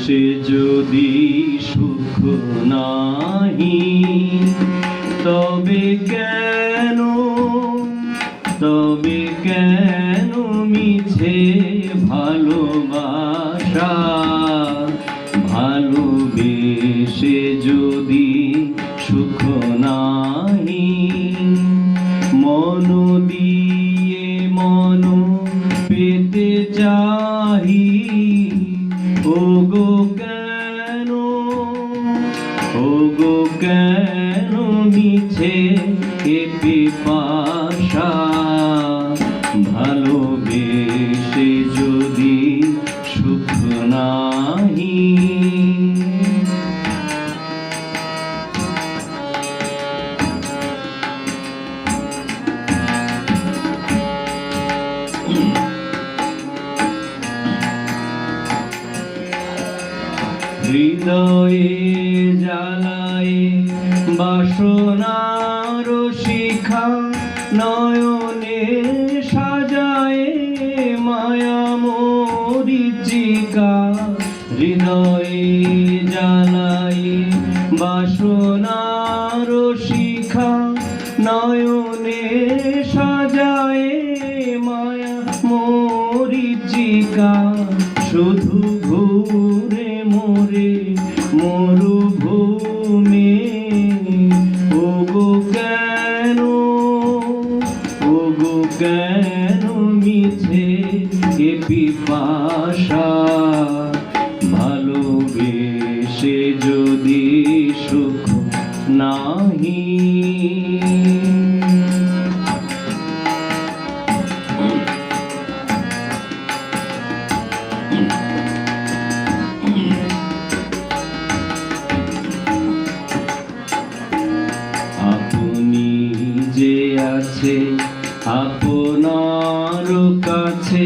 সে যদি সুখ নাহি, তবে কেন তবে কেন মিছে ভালোবাসা? ভালোবেসে যদি সুখ নাহি, মন দিয়ে মন পেতে চাহি। মিছে এ পিপাসা ভালোবেসে যদি সুখ নাহি। হৃদয়ে জ্বালায় বাসনার শিখা নয়নে সাজায় মায়া মরিচিকা হৃদয়ে জ্বালায় বাসনার শিখা নয়নে সাজায় মায়া মরিচিকা শুধু ঘুরে পিপাসা ভালোবেসে যদি সুখ নাহি। আপনি যে আছে আপনার কাছে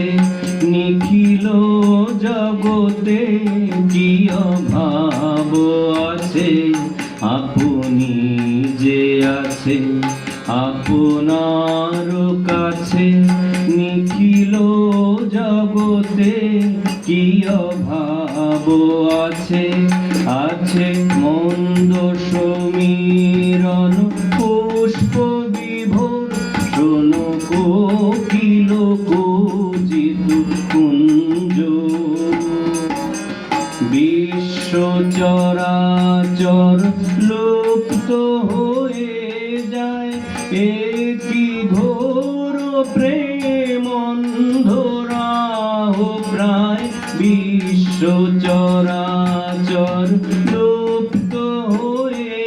আছে, আপনি যে আছে, আপনার কাছে নিখিল জগতে কি অভাব আছে? আছে মন্দ সমীরণ, পুষ্প বিভোর, শোনো চরাচর লুপ্ত হয়ে যায়। একই ঘোর প্রেম অন্ধরাহ প্রায় বিশ্ব চরাচর লুপ্ত হয়ে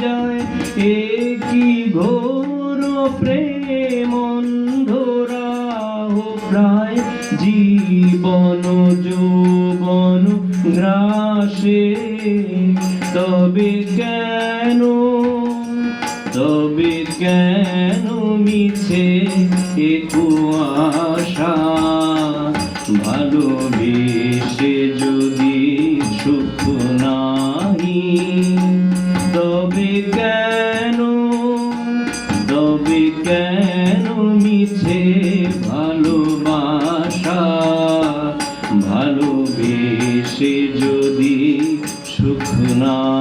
যায়। একই ঘোর প্রেম অন্ধরাহ প্রায় জীবন গ্রাসে তবে কেন তবে কেন মিছে এ কুয়াশা? ভালোবেসে যদি সুখ নাহি, তবে কেন তবে কেন মিছে বেশে যদি সুখ না